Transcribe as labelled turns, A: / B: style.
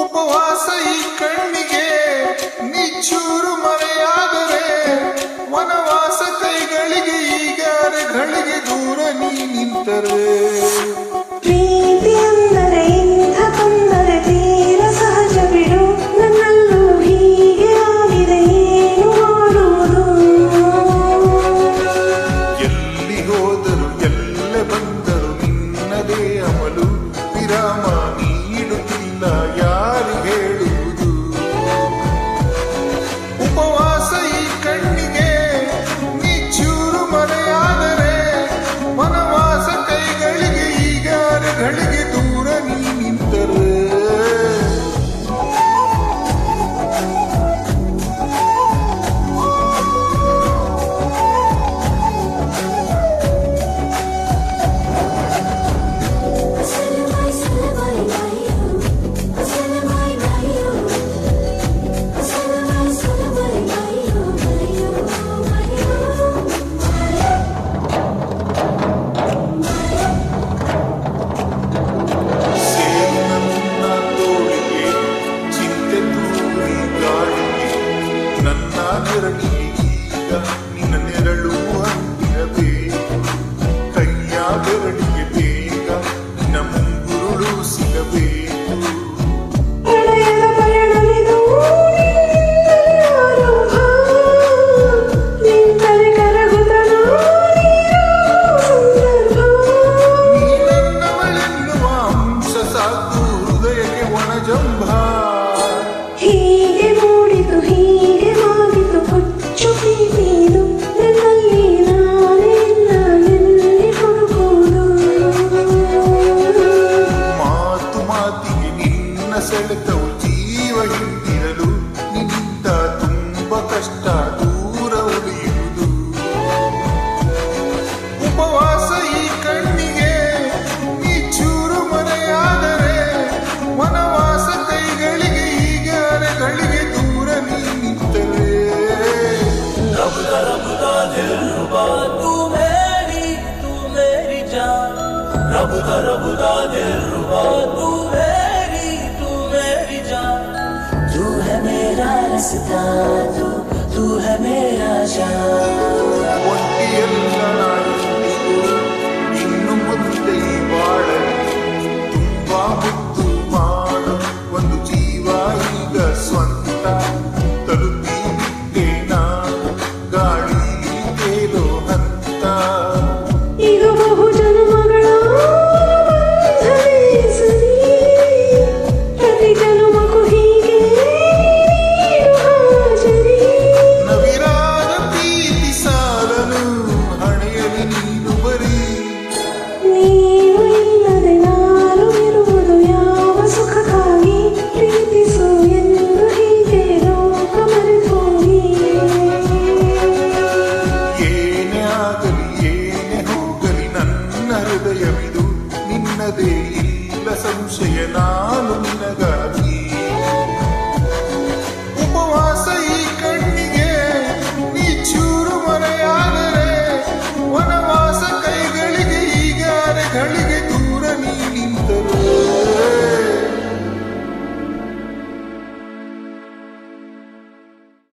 A: ಉಪವಾಸ ಈ ಕಣ್ಣಿಗೆ ನಿಚ್ಚೂರು ಮರೆಯಾದರೆ ವನವಾಸ ಕೈಗಳಿಗೆ ಈಗಾರಗಳಿಗೆ ದೂರ ನೀ ನಿಂತರೆ. ಸೆಳೆತವು ಜೀವ ಹಿಂದಿರಲು ನಿನ್ನಿಂದ ತುಂಬ ಕಷ್ಟ
B: तू मेरी तू मेरी जान तू है मेरा रास्ता तू तू है मेरा जान
A: ఉన్నదే ఇల్ల సంశయ నానున్నగా